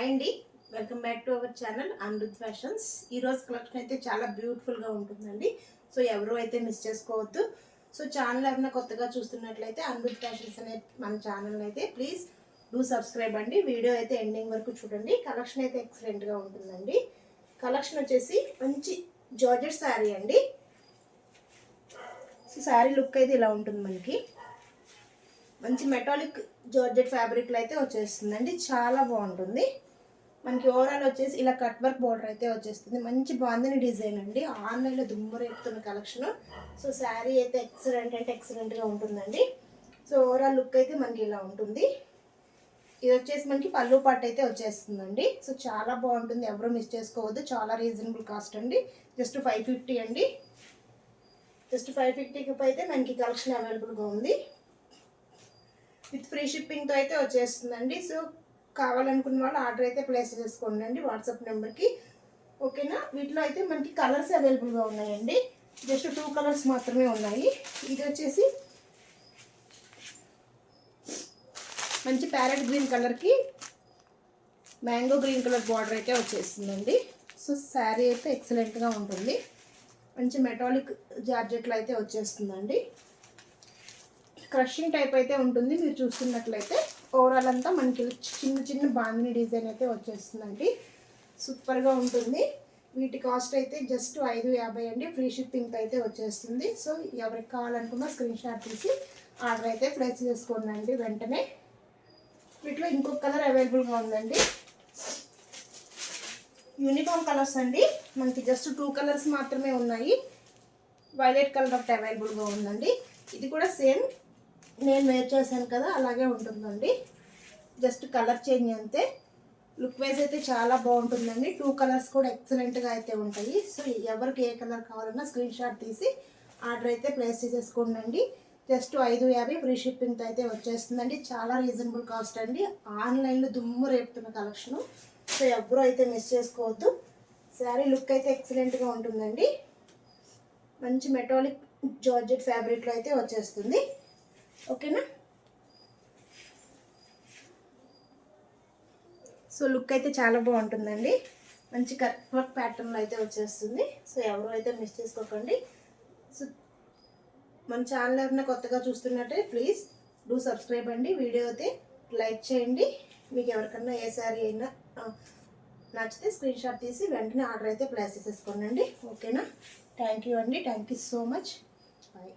Hi అండి. Welcome back to our channel Amrit fashions. ఈరోజు collection అయితే చాలా బ్యూటిఫుల్గా ఉంటుందండి. సో ఎవరు అయితే మిస్ చేసుకోవద్దు. సో ఛానల్ ఎవరైనా కొత్తగా చూస్తున్నట్లయితే అమృత్ ఫ్యాషన్స్ అనే మన ఛానల్ అయితే ప్లీజ్ డూ సబ్స్క్రైబ్ అండి. వీడియో అయితే ఎండింగ్ వరకు చూడండి. కలెక్షన్ అయితే ఎక్సలెంట్గా ఉంటుందండి. కలెక్షన్ వచ్చేసి మంచి జార్జెట్ శారీ అండి. సో శారీ లుక్ అయితే ఇలా ఉంటుంది మనకి. మంచి మెటాలిక్ జార్జెట్ ఫ్యాబ్రిక్లో అయితే వచ్చేస్తుందండి. చాలా బాగుంటుంది. మనకి ఓవరాల్ వచ్చేసి ఇలా కట్ వర్క్ బార్డర్ అయితే వచ్చేస్తుంది. మంచి బాగుందని డిజైన్ అండి. ఆన్లైన్లో దుమ్మరేపుతున్న కలెక్షన్ సో శారీ అయితే ఎక్సలెంట్ అంటే ఎక్సలెంట్గా ఉంటుందండి. సో ఓవరాల్ లుక్ అయితే మనకి ఇలా ఉంటుంది. ఇది వచ్చేసి మనకి పళ్ళు పట్టు అయితే వచ్చేస్తుందండి. సో చాలా బాగుంటుంది. ఎవరు మిస్ చేసుకోవద్దు. చాలా రీజనబుల్ కాస్ట్ అండి. జస్ట్ ఫైవ్ ఫిఫ్టీ అండి. జస్ట్ ఫైవ్ ఫిఫ్టీకి అయితే మనకి కలెక్షన్ అవైలబుల్గా ఉంది. విత్ ఫ్రీ షిప్పింగ్తో అయితే వచ్చేస్తుందండి. సో కావాలనుకున్న వాళ్ళు ఆర్డర్ అయితే ప్లేస్ చేసుకోండి అండి వాట్సాప్ నెంబర్కి. ఓకేనా? వీటిలో అయితే మనకి కలర్స్ అవైలబుల్గా ఉన్నాయండి. జస్ట్ టూ కలర్స్ మాత్రమే ఉన్నాయి. ఇది వచ్చేసి మంచి ప్యారెట్ గ్రీన్ కలర్కి మ్యాంగో గ్రీన్ కలర్ బార్డర్ అయితే వచ్చేస్తుందండి. సో శారీ అయితే ఎక్సలెంట్గా ఉంటుంది. మంచి మెటాలిక్ జార్జెట్లు అయితే వచ్చేస్తుందండి. క్రషింగ్ టైప్ అయితే ఉంటుంది. మీరు చూస్తున్నట్లయితే ఓవరాల్ అంతా మనకి చిన్న చిన్న బాందిని డిజైన్ అయితే వచ్చేస్తుందండి. సూపర్గా ఉంటుంది. వీటి కాస్ట్ అయితే జస్ట్ ఐదు యాభై అండి. ఫ్రీ షిప్పింగ్తో అయితే వచ్చేస్తుంది. సో ఎవరికి కావాలనుకున్నా స్క్రీన్ షాట్ తీసి ఆర్డర్ అయితే ప్లేస్ చేసుకోండి వెంటనే. వీటిలో ఇంకొక కలర్ అవైలబుల్గా ఉందండి. యూనిఫామ్ కలర్స్ అండి. మనకి జస్ట్ టూ కలర్స్ మాత్రమే ఉన్నాయి. వైలెట్ కలర్ ఒకటి అవైలబుల్గా ఉందండి. ఇది కూడా సేమ్ నేను వేర్ చేశాను కదా అలాగే ఉంటుందండి. జస్ట్ కలర్ చేంజ్ అంతే. లుక్ వైజ్ అయితే చాలా బాగుంటుందండి. టూ కలర్స్ కూడా ఎక్సలెంట్గా అయితే ఉంటాయి. సో ఎవరికి ఏ కలర్ కావాలన్నా స్క్రీన్ షాట్ తీసి ఆర్డర్ అయితే ప్లేస్ చేసేసుకోండి జస్ట్ ఐదు యాభై ఫ్రీ షిప్పింగ్తో అయితే వచ్చేస్తుందండి. చాలా రీజనబుల్ కాస్ట్ అండి. ఆన్లైన్లో దుమ్ము రేపుతున్న కలెక్షను. సో ఎవరు అయితే మిస్ చేసుకోవద్దు. శారీ లుక్ అయితే ఎక్సలెంట్గా ఉంటుందండి. మంచి మెటాలిక్ జార్జెట్ ఫ్యాబ్రిక్లో అయితే వచ్చేస్తుంది. ఓకేనా? సో లుక్ అయితే చాలా బాగుంటుందండి. మంచి కరెక్ట్ వర్క్ ప్యాటర్న్లో అయితే వచ్చేస్తుంది. సో ఎవరు అయితే మిస్ చేసుకోకండి. సో మన ఛానల్ ఎవరైనా కొత్తగా చూస్తున్నట్టే ప్లీజ్ డూ సబ్స్క్రైబ్ అండి. వీడియో అయితే లైక్ చేయండి. మీకు ఎవరికన్నా ఏ శారీ అయినా నచ్చితే స్క్రీన్ షాట్ తీసి వెంటనే ఆర్డర్ అయితే ప్లేస్ చేసేసుకోండి ఓకేనా? థ్యాంక్ యూ అండి. Thank you so much. Bye.